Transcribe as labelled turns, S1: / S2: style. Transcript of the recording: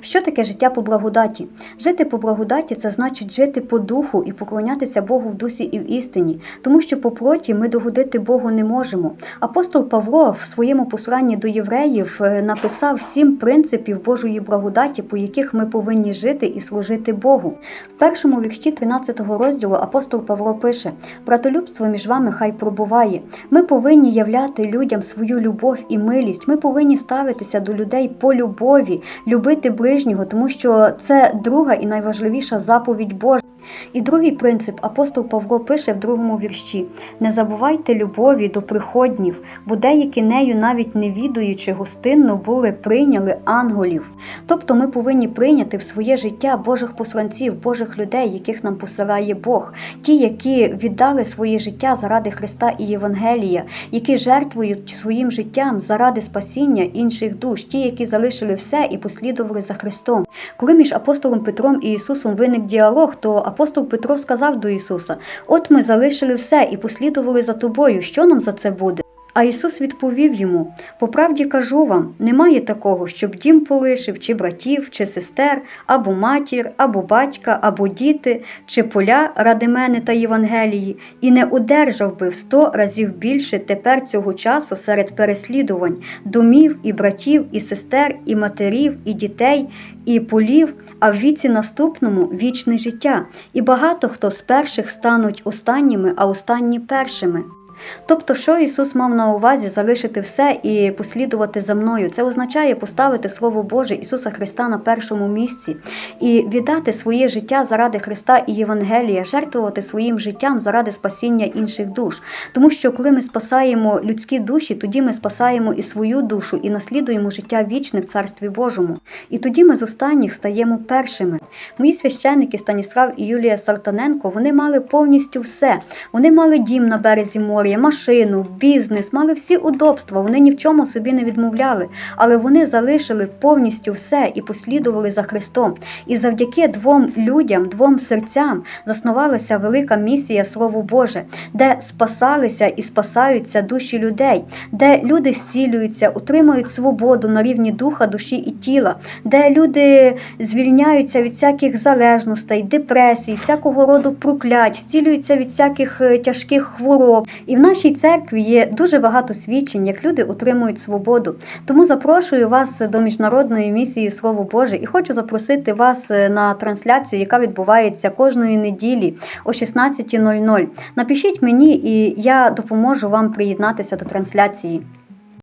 S1: Що таке життя по благодаті? Жити по благодаті це значить жити по духу і поклонятися Богу в дусі і в істині, тому що по плоті ми догодити Богу не можемо. Апостол Павло в своєму посланні до євреїв е, написав сім принципів Божої благодаті, по яких ми повинні жити і служити Богу. В першому вірші 13 розділу апостол Павло пише: Братолюбство між вами хай пробуває. Ми повинні являти людям свою любов і милість. Ми повинні ставитися до людей по любові, любити ближнього, тому що це друга і найважливіша заповідь Божа. І другий принцип апостол Павло пише в другому вірші: не забувайте любові до приходнів, бо деякі нею, навіть не відуючи гостинно, були прийняли анголів. Тобто ми повинні прийняти в своє життя Божих посланців, Божих людей, яких нам посилає Бог, ті, які віддали своє життя заради Христа і Євангелія, які жертвують своїм життям заради спасіння інших душ, ті, які залишили все і послідували за Христом. Коли між апостолом Петром і Ісусом виник діалог, то апостол Петро сказав до Ісуса: От ми залишили все і послідували за тобою. Що нам за це буде? А Ісус відповів йому: По правді кажу вам, немає такого, щоб дім полишив, чи братів, чи сестер, або матір, або батька, або діти, чи поля ради мене та Євангелії, і не одержав би в сто разів більше тепер цього часу серед переслідувань, домів і братів, і сестер, і матерів, і дітей, і полів, а в віці наступному вічне життя. І багато хто з перших стануть останніми, а останні першими. Тобто, що Ісус мав на увазі залишити все і послідувати за мною? Це означає поставити Слово Боже Ісуса Христа на першому місці і віддати своє життя заради Христа і Євангелія, жертвувати своїм життям заради спасіння інших душ. Тому що коли ми спасаємо людські душі, тоді ми спасаємо і свою душу, і наслідуємо життя вічне в Царстві Божому. І тоді ми з останніх стаємо першими. Мої священники Станіслав і Юлія Салтаненко вони мали повністю все. Вони мали дім на березі моря, машину, бізнес, мали всі удобства. Вони ні в чому собі не відмовляли, але вони залишили повністю все і послідували за Христом. І завдяки двом людям, двом серцям заснувалася велика місія Слово Боже, де спасалися і спасаються душі людей, де люди зцілюються, отримують свободу на рівні духа, душі і тіла, де люди звільняються від всяких залежностей, депресій, всякого роду проклять, зцілюються від всяких е, тяжких хвороб. І в нашій церкві є дуже багато свідчень, як люди отримують свободу. Тому запрошую вас до міжнародної місії Слово Боже і хочу запросити вас е, на трансляцію, яка відбувається кожної неділі о 16.00. Напишіть мені, і я допоможу вам приєднатися до трансляції.